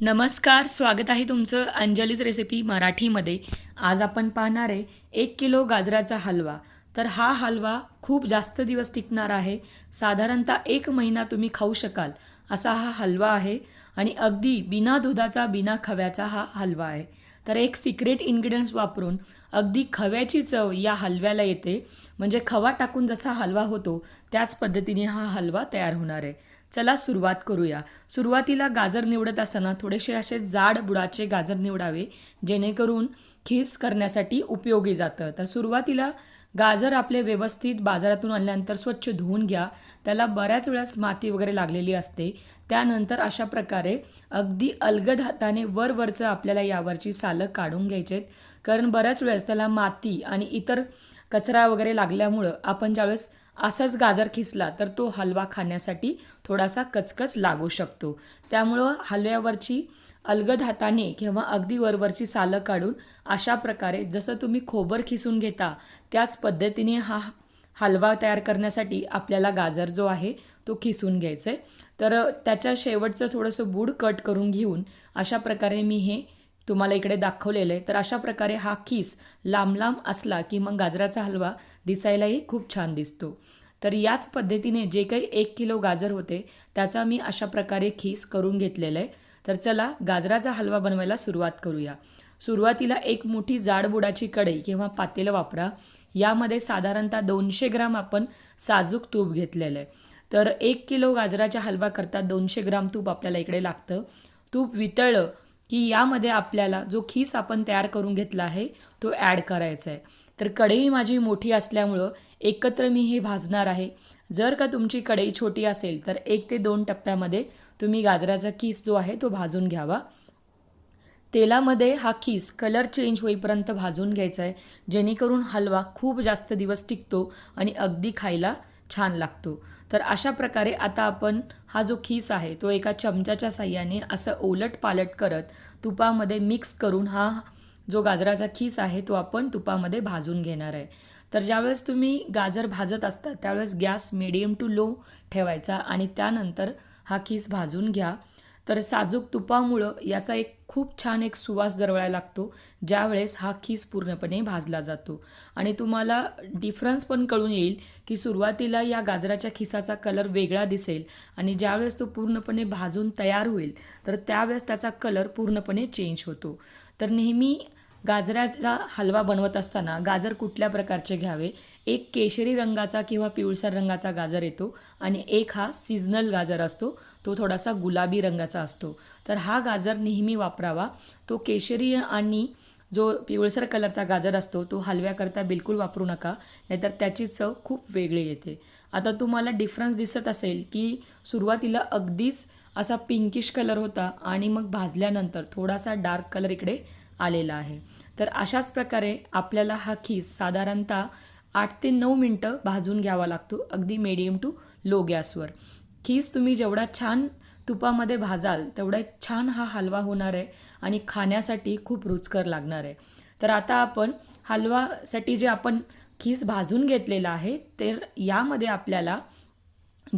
नमस्कार स्वागत आहे तुमचं अंजलीच रेसिपी मराठीमध्ये. आज आपण पाहणार आहे एक किलो गाजराचा हलवा. तर हा हलवा खूप जास्त दिवस टिकणार आहे. साधारणतः एक महिना तुम्ही खाऊ शकाल. असा हा हलवा आहे आणि अगदी बिना दुधाचा बिना खव्याचा हा हलवा आहे. तर एक सिक्रेट इन्ग्रेडियंट्स वापरून अगदी खव्याची चव या हलव्याला येते. म्हणजे खवा टाकून जसा हलवा होतो त्याच पद्धतीने हा हलवा तयार होणार आहे. चला सुरुवात करूया. सुरुवातीला गाजर निवडत असताना थोडेसे असे जाड बुडाचे गाजर निवडावे जेणेकरून खीस करण्यासाठी उपयोगी जातं. तर सुरुवातीला गाजर आपले व्यवस्थित बाजारातून आणल्यानंतर स्वच्छ धुवून घ्या. त्याला बऱ्याच वेळेस माती वगैरे लागलेली असते. त्यानंतर अशा प्रकारे अगदी अलगद हाताने वरवरचं आपल्याला यावरची सालं काढून घ्यायचेत. कारण बऱ्याच वेळेस त्याला माती आणि इतर कचरा वगैरे लागल्यामुळं आपण ज्यावेळेस असाच गाजर खिसला तर तो हलवा खाण्यासाठी थोडासा कचकच लागू शकतो. त्यामुळं हलव्यावरची अलगद हाताने किंवा अगदी वरवरची सालं काढून अशा प्रकारे जसं तुम्ही खोबर खिसून घेता त्याच पद्धतीने हा हलवा तयार करण्यासाठी आपल्याला गाजर जो आहे तो खिसून घ्यायचा आहे तर त्याच्या शेवटचं थोडंसं बूड कट करून घेऊन अशा प्रकारे मी हे तुम्हाला इकडे दाखवलेलं आहे. तर अशा प्रकारे हा खीस लांब लांब असला की मग गाजराचा हलवा दिसायलाही खूप छान दिसतो. तर याच पद्धतीने जे काही एक किलो गाजर होते त्याचा मी अशा प्रकारे खीस करून घेतलेलं आहे. तर चला गाजराचा हलवा बनवायला सुरुवात करूया. सुरुवातीला एक मोठी जाडबुडाची कढई किंवा पातेलं वापरा. यामध्ये साधारणतः दोनशे ग्राम आपण साजूक तूप घेतलेलं आहे. तर एक किलो गाजराच्या हलवा करता दोनशे ग्राम तूप आपल्याला इकडे लागतं. तूप वितळलं की यामध्ये आपल्याला जो खीस आपण तयार करून घेतला आहे तो ॲड करायचा आहे. तर कढई माझी मोठी असल्यामुळं एकत्र मी हे भाजणार आहे. जर का तुमची कढई छोटी असेल तर एक ते दोन टप्प्यामध्ये तुम्ही गाजराचा खीस जो आहे तो भाजून घ्यावा. तेलामध्ये हा खीस कलर चेंज होईपर्यंत भाजून घ्यायचा आहे. जेणेकरून हलवा खूप जास्त दिवस टिकतो आणि अगदी खायला छान लागतो. तर अशा प्रकारे आता आपण हा जो खीस आहे तो एका चमच्याच्या साह्याने असं ओलट पालट करत तुपामध्ये मिक्स करून हा जो गाजराचा खीस आहे तो आपण तुपामध्ये भाजून घेणार आहे. तर ज्यावेळेस तुम्ही गाजर भाजत असता त्यावेळेस गॅस मिडियम टू लो ठेवायचा आणि त्यानंतर हा खीस भाजून घ्या. तर साजूक तुपामुळं याचा एक खूप छान एक सुवास दरवळायला लागतो. ज्यावेळेस हा खीस पूर्णपणे भाजला जातो. आणि तुम्हाला डिफरन्स पण कळून येईल की सुरुवातीला या गाजराच्या खिसाचा कलर वेगळा दिसेल आणि ज्यावेळेस तो पूर्णपणे भाजून तयार होईल तर त्यावेळेस त्याचा कलर पूर्णपणे चेंज होतो. तर नेहमी गाजराचा हलवा बनवत असताना गाजर कुठल्या प्रकारचे घ्यावे? एक केशरी रंगाचा किंवा पिवळसर रंगाचा गाजर येतो आणि एक हा सीझनल गाजर असतो. तो थोडासा गुलाबी रंगाचा असतो. तर हा गाजर नेहमी वापरावा. तो केशरी आणि जो पिवळसर कलरचा गाजर असतो तो हलव्याकरता बिलकुल वापरू नका. नाहीतर त्याची चव खूप वेगळी येते. आता तुम्हाला डिफरन्स दिसत असेल की सुरुवातीला अगदीच असा पिंकिश कलर होता आणि मग भाजल्यानंतर थोडासा डार्क कलर इकडे आलेला आहे. तर अशाच प्रकारे आपल्याला हा खीस साधारणतः आठ ते नऊ मिनटं भाजून घ्यावा लागतो. अगदी मीडियम टू लो गॅसवर. खीस तुम्ही जेवढा छान तुपामध्ये भाजाल तेवढा छान हा हलवा होणार आहे आणि खाण्यासाठी खूप रुचकर लागणार आहे. तर आता आपण हलवासाठी जे आपण खीस भाजून घेतलेला आहे तर यामध्ये आपल्याला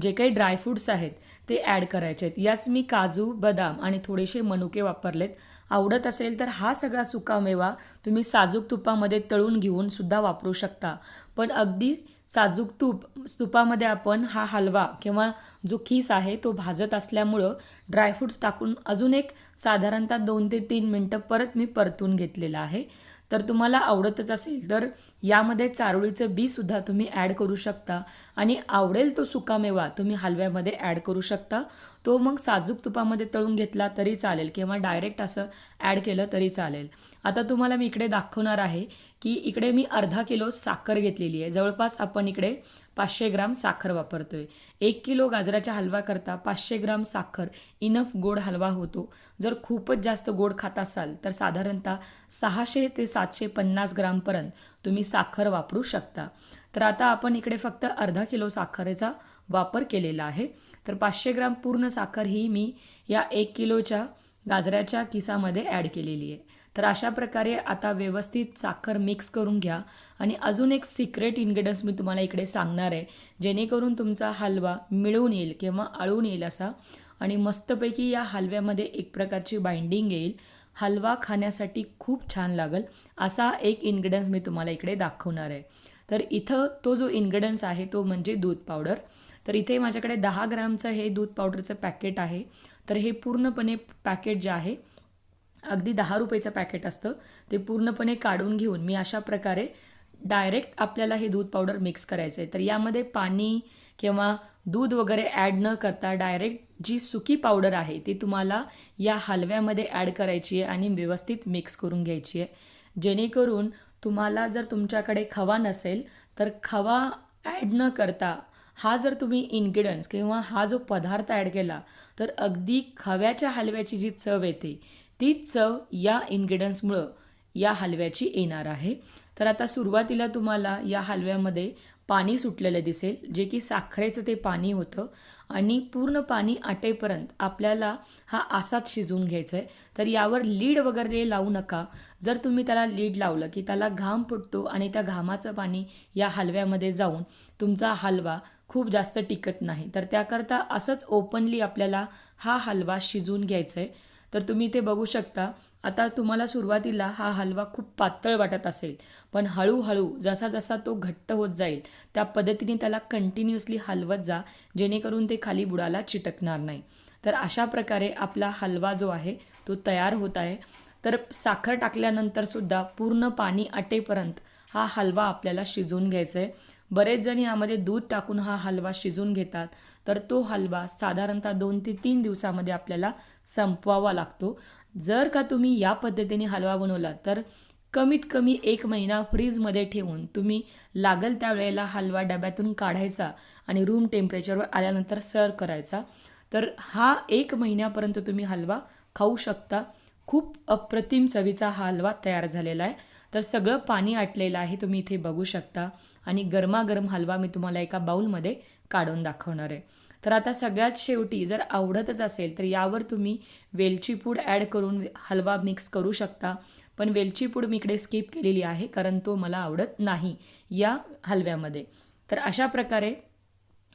जे काही ड्रायफ्रूट्स आहेत ते ॲड करायचे आहेत. याच मी काजू बदाम आणि थोडेसे मनुके वापरलेत. आवडत असेल तर हा सगळा सुकामेवा तुम्ही साजूक तुपामध्ये तळून घेऊन सुद्धा वापरू शकता. पण अगदी साजूक तूप तुपामध्ये आपण हा हलवा किंवा जो खीस आहे तो भाजत असल्यामुळं ड्रायफ्रूट्स टाकून अजून एक साधारणतः दोन ते तीन मिनटं परत मी परतून घेतलेलं आहे. तर तुम्हाला आवडतच असेल तर यामध्ये चारोळीचं बीसुद्धा तुम्ही ॲड करू शकता. आणि आवडेल तो सुकामेवा तुम्ही हलव्यामध्ये ॲड करू शकता. तो मग साजूक तुपामध्ये तळून घेतला तरी चालेल किंवा डायरेक्ट असं ॲड केलं तरी चालेल. आता तुम्हाला मी इकडे दाखवणार आहे की इकडे मी अर्धा किलो साखर घेतलेली आहे. जवळपास आपण इकडे पाचशे ग्राम साखर वापरतो आहे एक किलो गाजराच्या हलवा करता पाचशे ग्राम साखर इनफ गोड हलवा होतो. जर खूपच जास्त गोड खात असाल तर साधारणतः सहाशे ते सातशे पन्नास ग्रामपर्यंत तुम्ही साखर वापरू शकता. तर आता आपण इकडे फक्त अर्धा किलो साखरेचा वापर केलेला आहे. तर पाचशे ग्राम पूर्ण साखर ही मी या एक किलोच्या गाजराच्या किसामध्ये ॲड केलेली आहे. तर अशा प्रकारे आता व्यवस्थित साखर मिक्स करून घ्या. आणि अजून एक सिक्रेट इन्ग्रेडियंट्स मी तुम्हाला इकडे सांगणार आहे. जेणेकरून तुमचा हलवा मिळून येईल किंवा आळून येईल असा. आणि मस्तपैकी या हलव्यामध्ये एक प्रकारची बाइंडिंग येईल. हलवा खाण्यासाठी खूप छान लागेल असा एक इन्ग्रेडियंट्स मी तुम्हाला इकडे दाखवणार आहे. तर इथं तो जो इन्ग्रेडियंट्स आहे तो म्हणजे दूध पावडर तर इथे माझ्याकडे दहा ग्रामचं हे दूध पावडरचं पॅकेट आहे. तर हे पूर्णपणे पॅकेट जे आहे अगदी दहा रुपयाचं पॅकेट असतं. ते पूर्णपणे काढून घेऊन मी अशा प्रकारे डायरेक्ट आपल्याला हे दूध पावडर मिक्स करायचं आहे तर यामध्ये पाणी किंवा दूध वगैरे ॲड न करता डायरेक्ट जी सुकी पावडर आहे ती तुम्हाला या हलव्यामध्ये ॲड करायची आहे आणि व्यवस्थित मिक्स करून घ्यायची आहे. जेणेकरून तुम्हाला जर तुमच्याकडे खवा नसेल तर खवा ॲड न करता हा जर तुम्ही इन्ग्रेडियंट्स किंवा हा जो पदार्थ ॲड केला तर अगदी खव्याच्या हलव्याची जी चव येते ती चव या इन्ग्रेडियंट्समुळं या हलव्याची येणार आहे. तर आता सुरुवातीला तुम्हाला या हलव्यामध्ये पाणी सुटलेलं दिसेल जे की साखरेचं ते पाणी होतं आणि पूर्ण पाणी आटेपर्यंत आपल्याला हा आसात शिजवून घ्यायचा आहे तर यावर लीड वगैरे लावू नका. जर तुम्ही त्याला लीड लावलं की त्याला घाम फुटतो आणि त्या घामाचं पाणी या हलव्यामध्ये जाऊन तुमचा हलवा खूप जास्त टिकत नाही. तर त्याकरता असंच ओपनली आपल्याला हा हलवा शिजवून घ्यायचा आहे तर तुम्ही ते बघू शकता आता तुम्हाला सुरुवातीला हा हलवा खूप पातळ वाटत असेल पण हळूहळू जसा जसा तो घट्ट होत जाईल त्या पद्धतीने त्याला कंटिन्युअसली हलवत जा जेणेकरून ते खाली बुडाला चिटकणार नाही. तर अशा प्रकारे आपला हलवा जो आहे तो तयार होत आहे. तर साखर टाकल्यानंतर सुद्धा पूर्ण पाणी आटेपर्यंत हा हलवा आपल्याला शिजवून घ्यायचा आहे बरेच जण यामध्ये दूध टाकून हा हलवा शिजवून घेतात. तर तो हलवा साधारणतः दोन ते तीन दिवसामध्ये आपल्याला संपवावा लागतो. जर का तुम्ही या पद्धतीने हलवा बनवला तर कमीत कमी एक महिना फ्रीजमध्ये ठेवून तुम्ही लागल त्या वेळेला हलवा डब्यातून काढायचा आणि रूम टेम्परेचरवर आल्यानंतर सर्व करायचा. तर हा एक महिन्यापर्यंत तुम्ही हलवा खाऊ शकता. खूप अप्रतिम चवीचा हा हलवा तयार झालेला आहे. तर सगळं पाणी आटलेलं आहे तुम्ही इथे बघू शकता. आणि गरमागरम हलवा मी तुम्हाला एका बाऊलमध्ये काढून दाखवणार आहे. तर आता सगळ्यात शेवटी जर आवडतच असेल तर यावर तुम्ही वेलची पूड ॲड करून हलवा मिक्स करू शकता. पण वेलची पूड मी इकडे स्किप केलेली आहे कारण तो मला आवडत नाही या हलव्यामध्ये. तर अशा प्रकारे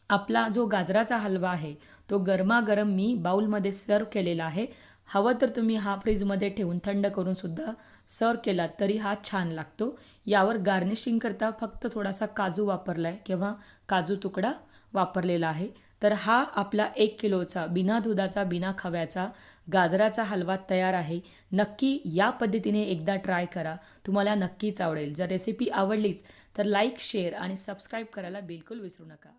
आपला जो गाजराचा हलवा आहे तो गरमागरम मी बाऊलमध्ये सर्व केलेला आहे. हवं तर तुम्ही हा फ्रीजमध्ये ठेवून थंड करूनसुद्धा सर्व केलात तरी हा छान लागतो. यावर गार्निशिंग करता फक्त थोडासा काजू वापरला आहे किंवा काजू तुकडा वापरलेला आहे. तर हा आपला एक किलोचा बिना दुधाचा बिना खव्याचा गाजराचा हलवा तयार आहे. नक्की या पद्धतीने एकदा ट्राय करा. तुम्हाला नक्कीच आवडेल. जर रेसिपी आवडलीच तर लाईक शेअर आणि सबस्क्राईब करायला बिलकुल विसरू नका.